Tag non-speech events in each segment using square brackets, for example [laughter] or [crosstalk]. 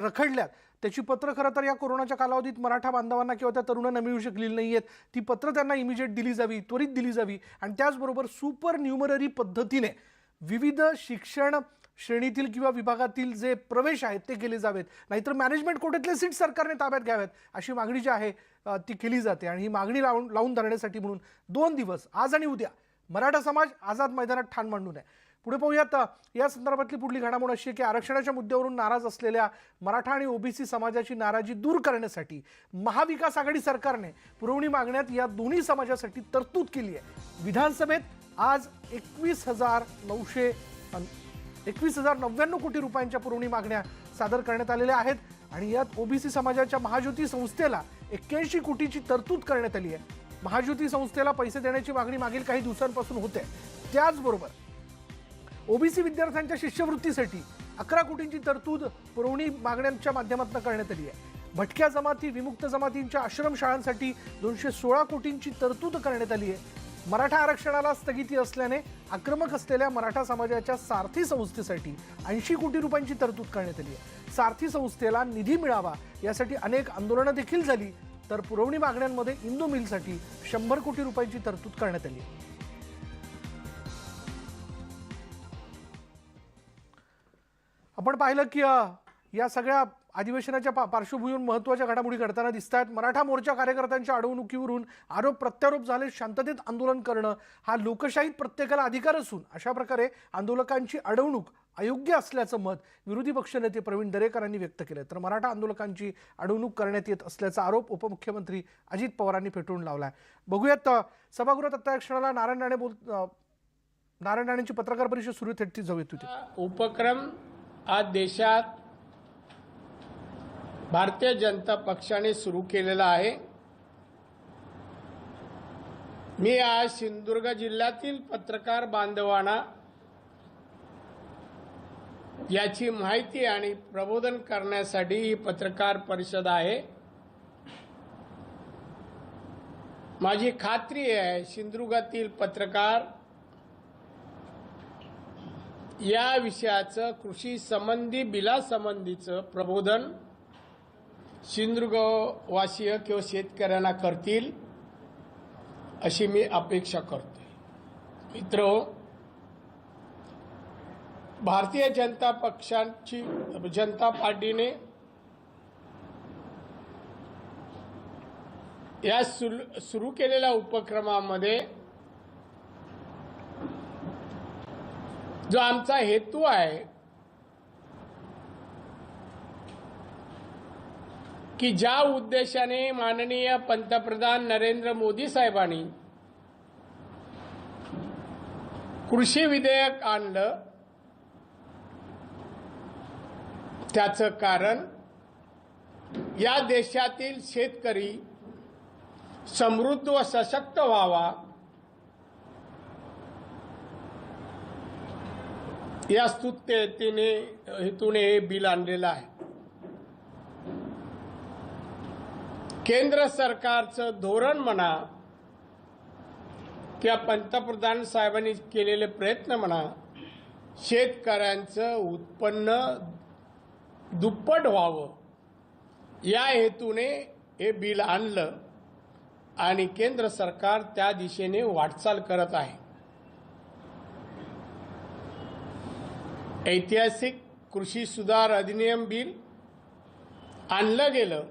रखडल्यात. त्याची पत्र खरं तर या कोरोनाच्या कालावधीत मराठा बांधवांना किंवा त्या तरुणांना मिळू शकलेली नाही आहेत ती पत्र त्यांना इमिजिएट दिली जावी त्वरित दिली जावी आणि त्याचबरोबर सुपर न्यूमररी पद्धतीने विविध शिक्षण श्रेणीतील किंवा विभागातील जे प्रवेश आहेत ते केले जावेत. नाहीतर मॅनेजमेंट कोटेतले सीट सरकारने ताब्यात घ्याव्यात अशी मागणी जी आहे ती केली जाते. आणि ही मागणी लावून लावून धरण्यासाठी म्हणून दोन दिवस आज आणि उद्या मराठा समाज आझाद मैदानात ठाण मांडून आहे पुढे पाहूयात या संदर्भातली पुढली घडामोड अशी आहे की आरक्षणाच्या मुद्द्यावरून नाराज असलेल्या मराठा आणि ओबीसी समाजाची नाराजी दूर करण्यासाठी महाविकास आघाडी सरकारने पुरवणी मागण्यात या दोन्ही समाजासाठी तरतूद केली आहे. विधानसभेत आज एकवीस हजार नऊशे एकवीस हजार नव्याण्णव कोटी रुपयांच्या पुरवणी मागण्या सादर करण्यात आलेल्या आहेत आणि यात ओबीसी समाजाच्या महाज्योती संस्थेला एक्क्याऐंशी कोटीची तरतूद करण्यात आली आहे. महाज्योती संस्थेला पैसे देण्याची मागणी मागील काही दिवसांपासून होते. त्याचबरोबर ओबीसी विद्यार्थ्यांच्या शिष्यवृत्तीसाठी अकरा कोटींची तरतूद पुरवणी मागण्यांच्या माध्यमातून करण्यात आली आहे. भटक्या जमाती विमुक्त जमातींच्या आश्रमशाळांसाठी दोनशे सोळा कोटींची तरतूद करण्यात आली आहे. मराठा आरक्षणाला स्थगिती असल्याने आक्रमक असलेल्या मराठा समाजाच्या सारथी संस्थेसाठी ऐंशी कोटी रुपयांची तरतूद करण्यात आली आहे. सारथी संस्थेला निधी मिळावा यासाठी अनेक आंदोलनं देखील झाली तर पुरवणी मागण्यांमध्ये इंदू मिलसाठी शंभर कोटी रुपयांची तरतूद करण्यात आली आहे. आपण पाहिलं की या सगळ्या अधिवेशनाच्या पा- पार्श्वभूमीवर महत्त्वाच्या घडामोडी घडताना दिसत आहेत मराठा मोर्चा कार्यकर्त्यांच्या अडवणुकीवरून आरोप प्रत्यारोप झाले शांततेत आंदोलन करणं हा लोकशाहीत प्रत्येकाला अधिकार असून अशा प्रकारे आंदोलकांची अडवणूक अयोग्य असल्याचं मत विरोधी पक्षनेते प्रवीण दरेकरांनी व्यक्त केलं तर मराठा आंदोलकांची अडवणूक करण्यात येत असल्याचा आरोप उपमुख्यमंत्री अजित पवारांनी फेटाळून लावलाय. बघूयात सभागृहात आता क्षणाला नारायण राणे बोल नारायण राणेंची पत्रकार परिषद सुरू आहे, थेट जाऊयात होती. उपक्रम आज देशात भारतीय जनता पक्षाने सुरू केलेला आहे. मी आज सिंधुदुर्ग जिल्ह्यातील पत्रकार बांधवांना याची माहिती आणि प्रबोधन करण्यासाठी ही पत्रकार परिषद आहे. माझी खात्री आहे सिंधुदुर्गातील पत्रकार या विषयाचं कृषी संबंधी बिलासंबंधीचं प्रबोधन सिंधुदुर्गवासीय किंवा शेतकऱ्यांना करतील अशी मी अपेक्षा करतोय. मित्र भारतीय जनता पक्षाची जनता पार्टीने या सुरू केलेल्या उपक्रमामध्ये जो आमचा हेतू आहे की ज्या उद्देशाने माननीय पंतप्रधान नरेंद्र मोदी साहेबांनी कृषी विधेयक आणलं त्याचं कारण या देशातील शेतकरी समृद्ध व सशक्त व्हावा या स्तुत्यतेने हेतूने हे बिल आणलेलं आहे. केंद्र सरकारचं धोरण म्हणा किंवा पंतप्रधान साहेबांनी केलेले प्रयत्न म्हणा शेतकऱ्यांचं उत्पन्न दुप्पट व्हावं. या हेतूने हे बिल आणलं आणि केंद्र सरकार त्या दिशेने वाटचाल करत आहे. ऐतिहासिक कृषी सुधार अधिनियम बिल आणलं गेलं.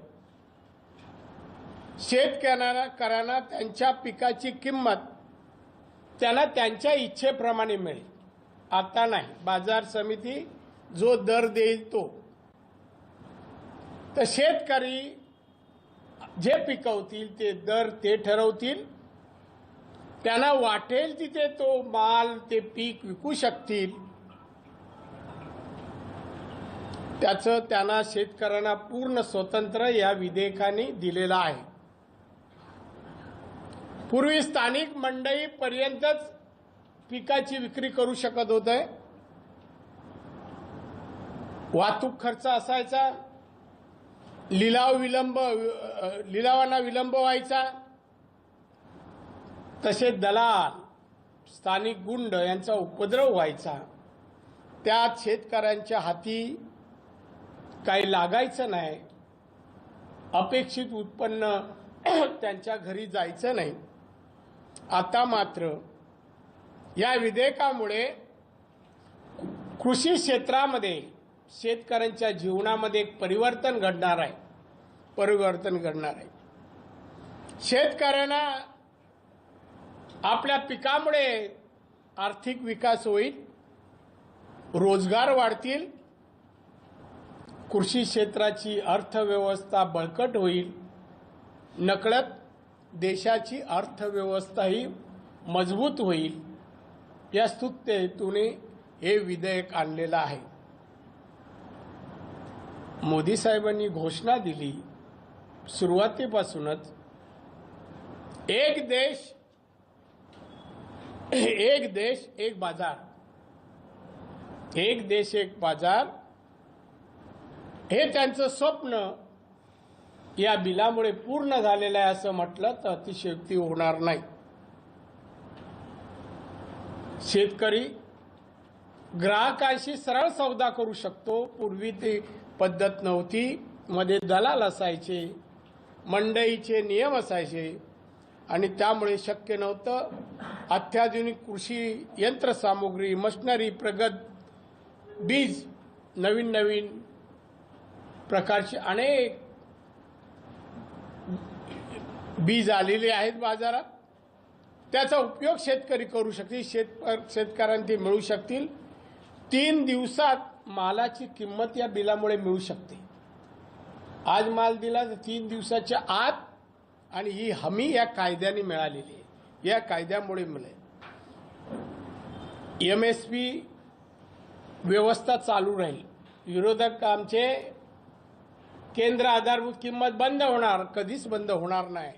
शेतकऱ्यांना त्यांच्या पिकाची किंमत त्यांना त्यांच्या इच्छेप्रमाणे मिळेल. आता नाही. बाजार समिती जो दर देईल तो तर शेतकरी जे पिकवतील ते दर ते ठरवतील. त्यांना वाटेल तिथे तो माल ते पीक विकू शकतील. त्याचं त्यांना शेतकऱ्यांना पूर्ण स्वतंत्र या विधेयकाने दिलेलं आहे. पूर्वी स्थानिक मंडईपर्यंतच पिकाची विक्री करू शकत होते. वाहतूक खर्च असायचा. लिलाव विलंब लिलावांना विलंब व्हायचा. तसे दलाल स्थानिक गुंड यांचा उपद्रव व्हायचा. त्यात शेतकऱ्यांच्या हाती काही लागायचं नाही अपेक्षित उत्पन्न [clears throat] त्यांच्या घरी जायचं नाही. आता मात्र या विधेयकामुळे कृषी क्षेत्रामध्ये शेतकऱ्यांच्या जीवनामध्ये एक परिवर्तन घडणार आहे परिवर्तन घडणार आहे. शेतकऱ्यांना आपल्या पिकामुळे आर्थिक विकास होईल रोजगार वाढतील कृषी क्षेत्राची अर्थव्यवस्था बळकट होईल. नकळत देशाची अर्थव्यवस्थाही मजबूत होईल. या स्तुत्य हेतूने हे विधेयक आणलेलं आहे. मोदी साहेबांनी घोषणा दिली. सुरुवातीपासूनच एक देश एक देश एक बाजार. एक देश एक बाजार. हे त्यांचं स्वप्न या बिलामुळे पूर्ण झालेलं आहे असं म्हटलं तर अतिशयोक्ती होणार नाही. शेतकरी ग्राहकांशी सरळ सौदा करू शकतो. पूर्वी ती पद्धत नव्हती. मध्ये दलाल असायचे मंडईचे नियम असायचे आणि त्यामुळे शक्य नव्हतं. अत्याधुनिक कृषी यंत्रसामुग्री मशनरी प्रगत बीज नवीन नवीन प्रकारचे अनेक बीज आलेले आहेत बाजारात. त्याचा उपयोग शेतकरी करू शकतील शेत शेतकऱ्यांना ते मिळू शकतील. तीन दिवसात मालाची किंमत या बिलामुळे मिळू शकते. आज माल दिला तर तीन दिवसाच्या आत आणि ही हमी या कायद्याने मिळालेली आहे. या कायद्यामुळे मिळेल. एम एस पी व्यवस्था चालू राहील. विरोधक आमचे केंद्र आधारभूत किंमत बंद होणार कधीच बंद होणार नाही.